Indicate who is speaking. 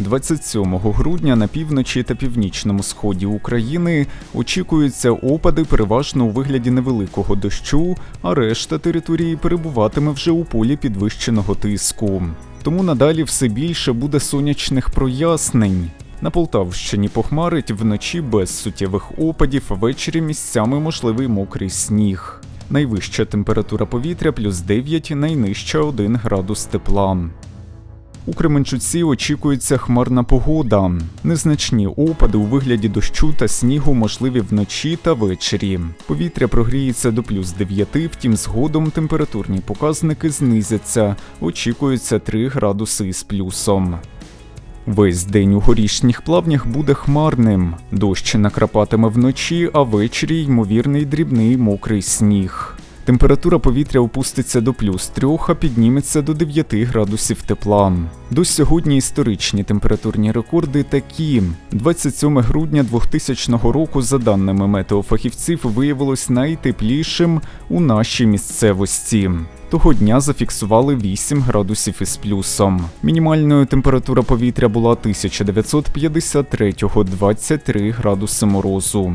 Speaker 1: 27 грудня на півночі та північному сході України очікуються опади переважно у вигляді невеликого дощу, а решта території перебуватиме вже у полі підвищеного тиску. Тому надалі все більше буде сонячних прояснень. На Полтавщині похмарить вночі без суттєвих опадів, ввечері місцями можливий мокрий сніг. Найвища температура повітря плюс 9, найнижча 1 градус тепла. У Кременчуці очікується хмарна погода. Незначні опади у вигляді дощу та снігу можливі вночі та ввечері. Повітря прогріється до плюс 9, втім згодом температурні показники знизяться. Очікується 3 градуси із плюсом. Весь день у горішніх плавнях буде хмарним. Дощ накрапатиме вночі, а ввечері ймовірний дрібний мокрий сніг. Температура повітря опуститься до плюс 3, а підніметься до 9 градусів тепла. До сьогодні історичні температурні рекорди такі: 27 грудня 2000 року, за даними метеофахівців, виявилось найтеплішим у нашій місцевості. Того дня зафіксували 8 градусів із плюсом. Мінімальною температура повітря була 1953-го 23 градуси морозу.